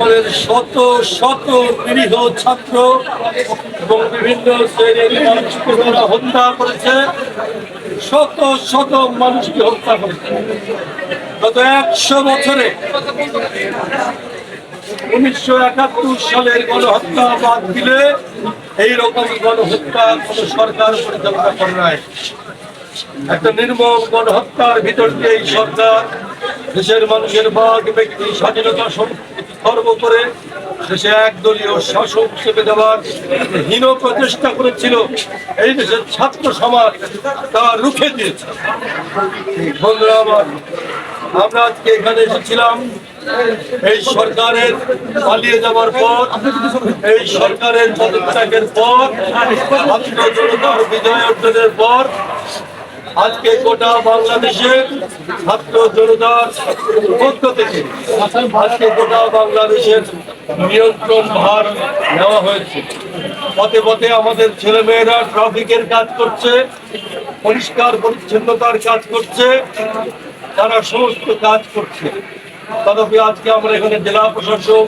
আমাদের শত শত নিরীহ ছাত্র এবং বিভিন্ন শ্রেণির হত্যা করেছে। শত শত মানুষকে হত্যা করেছে। গত একশো বছরে উনিশশো একাত্তর সালের গণহত্যা বাদ দিলে এইরকম গণহত্যা কোন সরকার পরিচালনা করে নাই। একটা নির্মম গণহত্যার ভিতর দিয়ে এই সরকার দেশের মানুষের বাঘ ব্যক্তি, স্বাধীনতা করে দেশে একদলীয় শাসক চেপে দেওয়ার হীন প্রচেষ্টা করেছিল। এই দেশের ছাত্র সমাজ তা রুখে দিয়েছে। বন্ধুরা আমার, আমরা আজকে এখানে এসেছিলাম। এই সরকারের পালিয়ে যাওয়ার পর, এই সরকারের পদত্যাগের পর জনতার বিজয় অর্জনের পর আজকে গোটা বাংলাদেশের ছাত্র জনতার পক্ষ থেকে আজকে গোটা বাংলাদেশের নিয়ন্ত্রণ ভার নেওয়া হয়েছে। পথে পথে আমাদের ছেলেমেয়েরা ট্রাফিকের কাজ করছে, পরিষ্কার পরিচ্ছন্নতার কাজ করছে, তারা সমস্ত কাজ করছে। তথাপি আজকে আমরা এখানে জেলা প্রশাসক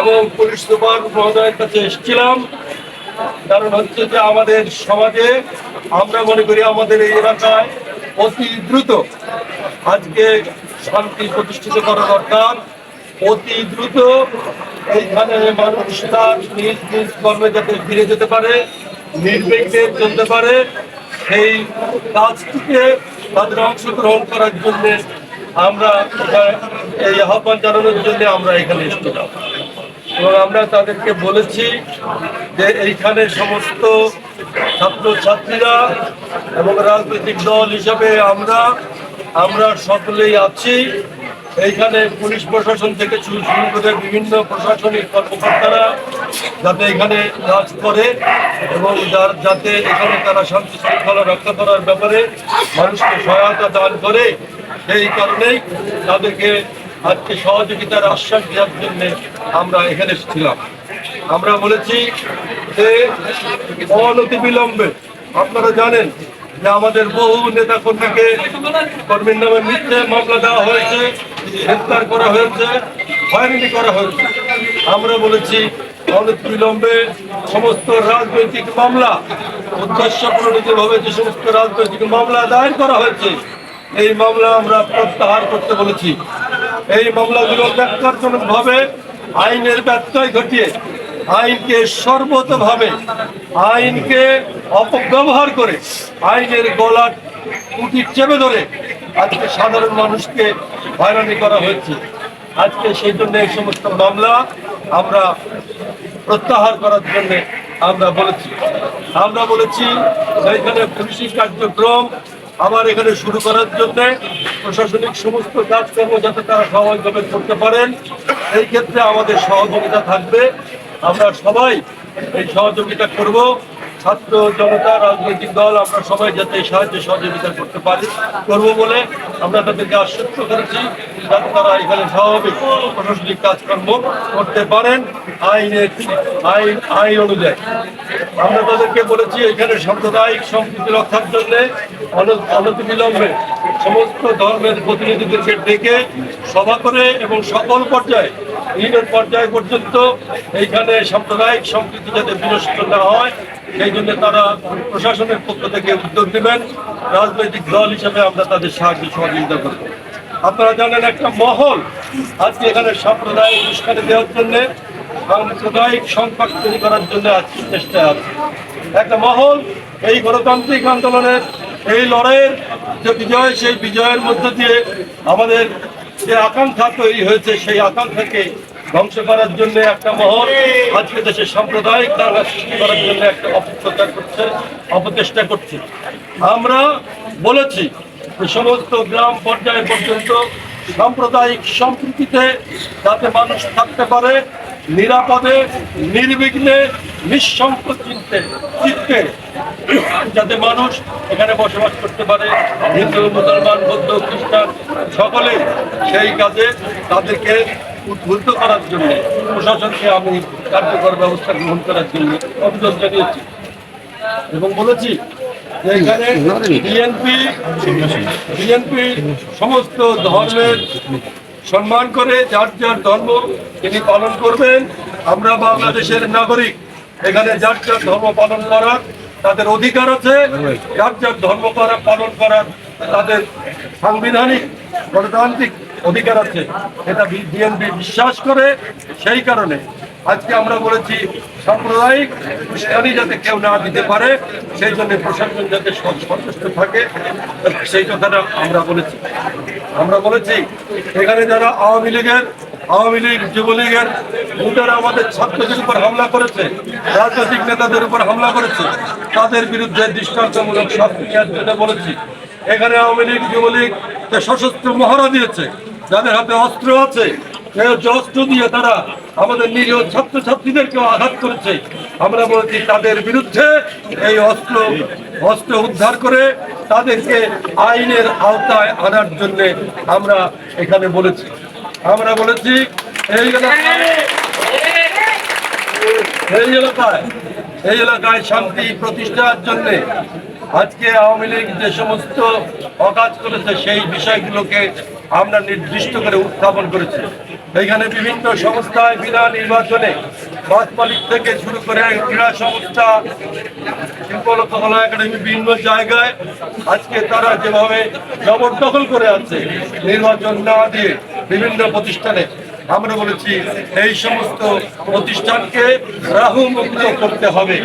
এবং পুলিশ সুপার মহোদয়ের কাছে এসেছিলাম। কারণ হচ্ছে যে আমাদের সমাজে, আমরা মনে করি আমাদের এই এলাকায় অতি দ্রুত আজকে শান্তি প্রতিষ্ঠিত করা দরকার। অতি দ্রুত এইখানে মানুষ তার নিজ নিজ কর্মে যাতে ফিরে যেতে পারে, নির্বিঘ্নে চলতে পারে। সেই কাজটিকে তাদের অংশগ্রহণ করার জন্য আমরা এই আহ্বান জানানোর জন্য আমরা এখানে এসেছিলাম। এবং আমরা তাদেরকে বলেছি যে এইখানে সমস্ত ছাত্র ছাত্রীরা এবং রাজনৈতিক দল হিসাবে আমরা আমরা সকলেই আছি। এইখানে পুলিশ প্রশাসন থেকে শুরু শুরু করে বিভিন্ন প্রশাসনিক কর্মকর্তারা যাতে এখানে কাজ করে এবং যার, যাতে এখানে তারা শান্তি শৃঙ্খলা রক্ষা করার ব্যাপারে মানুষকে সহায়তা দান করে, সেই কারণেই তাদেরকে আজকে সহযোগিতার আশ্বাস দেওয়ার জন্য আমরা এখানে এসেছিলাম। আমরা বলেছি যে অনতি বিলম্বে আপনারা জানেন যে আমাদের বহু নেতা কর্মীকে কর্মীর নামে মিথ্যে মামলা দেওয়া হয়েছে গ্রেফতার করা হয়েছে, হয়রানি করা হয়েছে। আমরা বলেছি বিলম্বে সমস্ত রাজনৈতিক মামলা, উদ্দেশ্য প্রণোদিতভাবে যে সমস্ত রাজনৈতিক মামলা দায়ের করা হয়েছে, এই মামলা আমরা প্রত্যাহার করতে বলেছি। এই মামলাগুলো ব্যাখ্যাজনক ভাবে আইনের ব্যত্যয় ঘটিয়ে আইনকে সর্বতভাবে আইনকে অপব্যবহার করে আইনের গলা টুটি চেপে ধরে আজকে সাধারণ মানুষকে হয়রানি করা হয়েছে। আজকে সেই জন্য এই সমস্ত মামলা আমরা প্রত্যাহার করার জন্য আমরা বলেছি। আমরা বলেছি এখানে পুলিশি কার্যক্রম আবার এখানে শুরু করার জন্য প্রশাসনিক সমস্ত কাজকর্ম যাতে তারা সহজভাবে করতে পারেন, এই ক্ষেত্রে আমাদের সহযোগিতা থাকবে। আমরা সবাই এই সহযোগিতা করব। ছাত্র জনতা, রাজনৈতিক দল, আমরা সবাই যাতে এই সাহায্য সহযোগিতা করতে পারি, করব বলে আমরা তাদেরকে আশ্বস্ত করেছি যাতে তারা এখানে স্বাভাবিক প্রশাসনিক কাজকর্ম করতে পারেন আইনের আইন আইন অনুযায়ী। আমরা তাদেরকে বলেছি, এখানে সাম্প্রদায়িক সম্প্রীতি রক্ষার জন্য অনতিবিলম্বে সমস্ত ধর্মের প্রতিনিধিদেরকে ডেকে সভা করে এবং সকল পর্যায়ে ইউনিয়ন পর্যায় পর্যন্ত এইখানে সাম্প্রদায়িক সম্প্রীতি যাতে বিনষ্ট না হয় সেই জন্য তারা প্রশাসনের পক্ষ থেকে উদ্যোগ নেবেন রাজনৈতিক দল হিসেবে আমরা তাদের সাহায্য সহযোগিতা করব। আপনারা জানেন একটা মহল আজকে এখানে সাম্প্রদায়িক উস্কানি দেওয়ার জন্য সাম্প্রদায়িক সংকট তৈরি করার জন্য আজকে চেষ্টায় আছে। একটা মহল, এই গণতান্ত্রিক আন্দোলনের এই লড়াইয়ের যে বিজয়, সেই বিজয়ের মধ্য দিয়ে আমাদের যে আকাঙ্ক্ষা তৈরি হয়েছে, সেই আকাঙ্ক্ষাকে ধ্বংস করার জন্য একটা মহল, আজকে দেশের সাম্প্রদায়িক দাঙ্গা সৃষ্টি করার জন্য একটা অপপ্রচার করছে, অপচেষ্টা করছে। আমরা বলেছি সমস্ত গ্রাম পর্যায় পর্যন্ত সাম্প্রদায়িক সম্প্রীতিতে যাতে মানুষ থাকতে পারে, নিরাপদে, নির্বিঘ্নে নিঃসংক চিত্তে, যাতে মানুষ এখানে বসবাস করতে পারে, হিন্দু, মুসলমান, বৌদ্ধ, খ্রিস্টান, সকলে সেই কাজে তাদেরকে উদ্বুদ্ধ করার জন্য প্রশাসনকে আমি কার্যকর ব্যবস্থা গ্রহণ করার জন্য অভিযোগ জানিয়েছি। এবং বলেছি এখানে বিএনপি বিএনপি সমস্ত ধর্মের সম্মান করে যার যার ধর্ম তিনি পালন করবেন। আমরা বাংলাদেশের নাগরিক, এখানে যার যার ধর্ম পালন করার তাদের অধিকার আছে। যার যার ধর্ম করা পালন করার তাদের সাংবিধানিক, গণতান্ত্রিক অধিকার আছে এটা বিএনপি বিশ্বাস করে, সেই কারণে আজকে আমরা বলেছি সাম্প্রদায়িক উস্কানি যাতে কেউ না দিতে পারে, সেই জন্য প্রশাসন যাতে সন্তুষ্ট থাকে, সেই কথাটা আমরা বলেছি। আমরা বলেছি, এখানে যারা আওয়ামী লীগের, আওয়ামী লীগ, যুবলীগের ভোটারা আমাদের ছাত্রদের উপর হামলা করেছে, রাজনৈতিক নেতাদের উপর হামলা করেছে, তাদের বিরুদ্ধে দৃষ্টান্তমূলক জন্য বলেছি। এখানে আওয়ামী লীগ, যুবলীগ সশস্ত্র মহড়া দিয়েছে। যাদের হাতে অস্ত্র আছে অস্ত্র দিয়ে তারা আমাদের নিরীহ ছাত্রছাত্রীদেরকেও আঘাত করেছে। আমরা বলেছি, তাদের বিরুদ্ধে এই অস্ত্র অস্ত্র উদ্ধার করে তাদেরকে আইনের আওতায় আনার জন্য আমরা এখানে বলেছি। আমরা বলেছি, এই এলাকায় এই এলাকায় এই এলাকায় শান্তি প্রতিষ্ঠার জন্য আজকে আওয়ামী লীগ যে সমস্ত অকাজ করেছে, সেই বিষয়গুলোকে আমরা নির্দিষ্ট করে উত্থাপন করেছি। এখানে বিভিন্ন সংস্থায় বিনা নির্বাচনে বাস মালিক থেকে শুরু করে ক্রীড়া সংস্থা শিল্পকলা একাডেমি বিভিন্ন জায়গায় আজকে তারা যেভাবে জবরদখল করে আছে নির্বাচন না দিয়ে বিভিন্ন প্রতিষ্ঠানে। আমরা বলেছি, এই সমস্ত প্রতিষ্ঠানকে রাহু মুক্ত করতে হবে।